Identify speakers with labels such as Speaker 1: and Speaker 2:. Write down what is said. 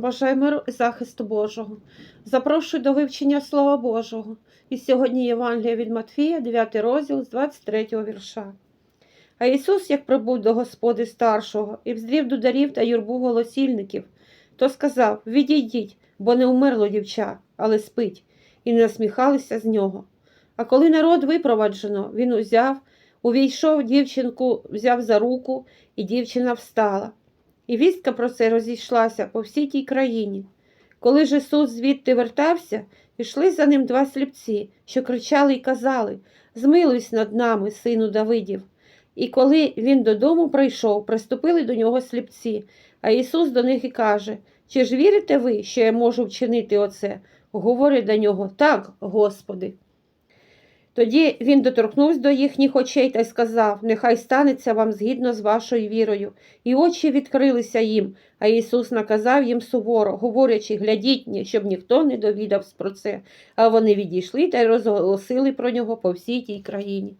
Speaker 1: Бажаю миру і захисту Божого. Запрошую до вивчення Слова Божого. І сьогодні Євангелія від Матфія, 9 розділ з 23 вірша. А Ісус, як прибув до Господи старшого, і вздрів дударів та юрбу голосільників, то сказав: Відійдіть, бо не умерло дівча, але спить, і не насміхалися з нього. А коли народ випроваджено, він узяв, увійшов дівчинку, взяв за руку, і дівчина встала. І вістка про це розійшлася по всій тій країні. Коли ж Ісус звідти вертався, пішли за ним два сліпці, що кричали й казали Змилуйся над нами, сину Давидів. І коли він додому прийшов, приступили до нього сліпці, а Ісус до них і каже Чи ж вірите ви, що я можу вчинити оце? Говорить до нього Так, Господи. Тоді він доторкнувся до їхніх очей та й сказав Нехай станеться вам згідно з вашою вірою. І очі відкрилися їм, а Ісус наказав їм суворо, говорячи, глядіть, щоб ніхто не довідався про це. А вони відійшли та й розголосили про нього по всій тій країні.